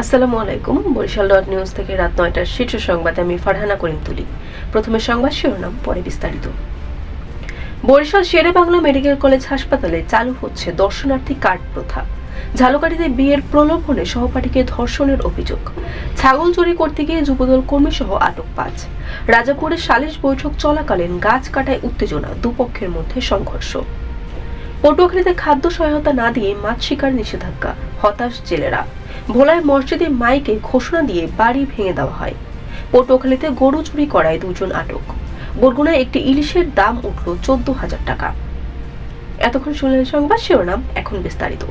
আসসালামু আলাইকুম, Barishal dot news থেকে রাত নয়টার শীর্ষ সংবাদে আমি ফারহানা করিম তুলি। প্রথমে সংবাদ শিরোনাম, পরে বিস্তারিত। বরিশাল শেরে বাংলা মেডিকেল কলেজ হাসপাতালে চালু হচ্ছে দর্শনার্থী কার্ড প্রথা। ঝালকাঠিতে বিয়ের প্রলোভনে সহপাঠীকে ধর্ষণের অভিযোগ। ছাগল চুরি করতে গিয়ে যুবদল কর্মী সহ আটক পাঁচ। রাজাপুরে সালিশ বৈঠক চলাকালীন গাছ কাটায় উত্তেজনা, দুপক্ষের মধ্যে সংঘর্ষ। পটুয়াখালীতে খাদ্য সহায়তা না দিয়ে মাছ শিকার নিষেধাজ্ঞা। হতাশ জেলেরা। ভোলায় মসজিদে মাইকে ঘোষণা দিয়ে বাড়ি ভেঙে দেওয়া হয়। পটুয়াখালীতে গরু চুরি করায় দুজন আটক। বরগুনায় একটি ইলিশের দাম উঠল চোদ্দ হাজার টাকা। এতক্ষণ শুনলেন সংবাদ শিরোনাম, এখন বিস্তারিত।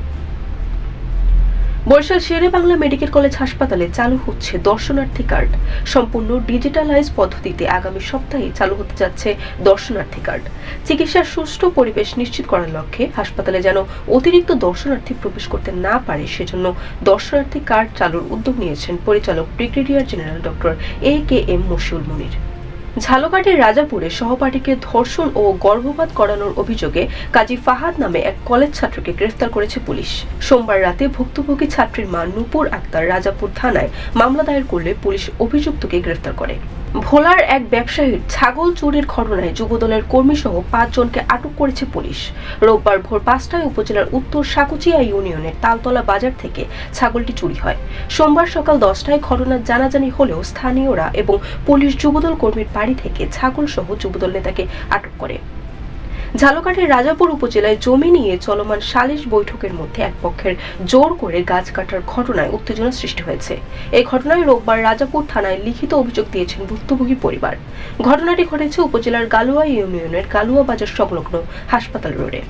বরিশাল শেরে বাংলা মেডিকেল কলেজ হাসপাতালে চালু হচ্ছে দর্শনার্থী কার্ড। সম্পূর্ণ ডিজিটালাইজ পদ্ধতিতে আগামী সপ্তাহে চালু হতে যাচ্ছে দর্শনার্থী কার্ড। চিকিৎসার সুষ্ঠু পরিবেশ নিশ্চিত করার লক্ষ্যে হাসপাতালে যেন অতিরিক্ত দর্শনার্থী প্রবেশ করতে না পারে, সেজন্য দর্শনার্থী কার্ড চালুর উদ্যোগ নিয়েছেন পরিচালক brigadier general doctor A K M Moshiul Munir. ঝালকাঠির রাজাপুরে সহপাঠীকে ধর্ষণ ও গর্ভপাত করানোর অভিযোগে কাজী ফাহাদ নামে এক কলেজ ছাত্রকে গ্রেফতার করেছে পুলিশ। সোমবার রাতে ভুক্তভোগী ছাত্রীর মা নূপুর আক্তার রাজাপুর থানায় মামলা দায়ের করলে পুলিশ অভিযুক্তকে গ্রেফতার করে। ভোলার এক ব্যবসায়ীর ছাগল চুরির ঘটনায় যুবদলের কর্মী সহ পাঁচজনকে আটক করেছে পুলিশ। রোববার ভোর পাঁচটায় উপজেলার উত্তর সাকুচিয়া ইউনিয়নের তালতলা বাজার থেকে ছাগলটি চুরি হয়। সোমবার সকাল দশটায় ঘটনার জানাজানি হলেও স্থানীয়রা এবং পুলিশ যুবদল কর্মীর বাড়ি থেকে ছাগল সহ যুবদল নেতাকে আটক করে। ঝালকাঠের রাজাপুর উপজেলায় জমি নিয়ে চলমান সালিশ বৈঠকের মধ্যে এক পক্ষের জোর করে গাছ কাটার ঘটনায় উত্তেজনা সৃষ্টি হয়েছে। এই ঘটনায় রোববার রাজাপুর থানায় লিখিত অভিযোগ দিয়েছেন ভুক্তভোগী পরিবার। ঘটনাটি ঘটেছে উপজেলার গালুয়া ইউনিয়নের গালুয়া বাজার সংলগ্ন হাসপাতাল রোডে।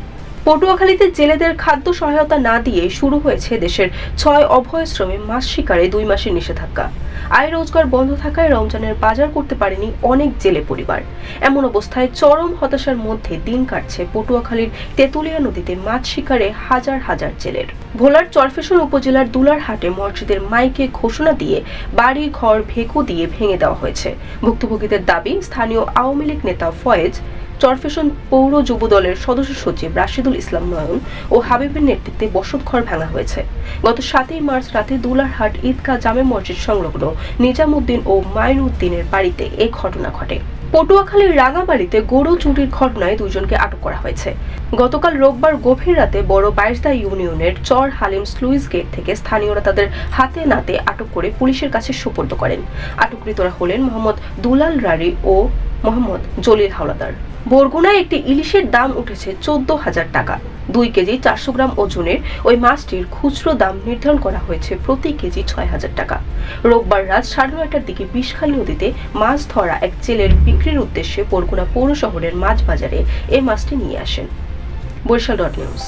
পটুয়াখালীতে জেলেদের খাদ্য সহায়তা না দিয়ে শুরু হয়েছে দেশের ছয় অভয় শ্রমে মাছ শিকারে দুই মাসের নিষেধাজ্ঞা। আয় রোজগার বন্ধ থাকায় রমজানের বাজার করতে পারেনি অনেক জেলে পরিবার। এমন অবস্থায় চরম হতাশার মধ্যে দিন কাটছে পটুয়াখালীর তেঁতুলিয়া নদীতে মাছ শিকারে হাজার হাজার জেলের। ভোলার চরফেশন উপজেলার দুলারহাটে মসজিদের মাইকে ঘোষণা দিয়ে বাড়ি, ঘর, ভেকু দিয়ে ভেঙে দেওয়া হয়েছে। ভুক্তভোগীদের দাবি, স্থানীয় আওয়ামী লীগ নেতা ফয়েজ চরফেশন পৌর যুব দলের সদস্য সচিব রাশিদুল ইসলাম নয়ন ও হাবিবের নেতৃত্বে বসতঘর ভাঙা হয়েছে। গত সাতই মার্চ রাতে দুলারহাট ঈদগাহ জামে মসজিদ সংলগ্ন নিজামুদ্দিন ও মাইনুদ্দিনের বাড়িতে এই ঘটনা ঘটে। পটুয়াখালীর রাঙাবাড়িতে গরু চুরির ঘটনায় দুজনকে আটক করা হয়েছে। গতকাল রোববার গভীর রাতে বড় বাইশদা ইউনিয়নের চর হালিম স্লুইস গেট থেকে স্থানীয়রা তাদের হাতে নাতে আটক করে পুলিশের কাছে সুপর্দ করেন। আটককৃতরা হলেন মোহাম্মদ দুলাল রারি ও মোহাম্মদ জলিল হাওলাদার। বরগুনায় একটি ইলিশের দাম উঠেছে চোদ্দ হাজার টাকা। দুই কেজি চারশো গ্রাম ওজনের ওই মাছটির খুচরো দাম নির্ধারণ করা হয়েছে প্রতি কেজি ছয় হাজার টাকা। রোববার রাত সাড়ে নয়টার দিকে বিষখালী নদীতে মাছ ধরা এক জেলের বিক্রির উদ্দেশ্যে বরগুনা পৌর শহরের মাছ বাজারে এই মাছটি নিয়ে আসেন। Barishal dot news.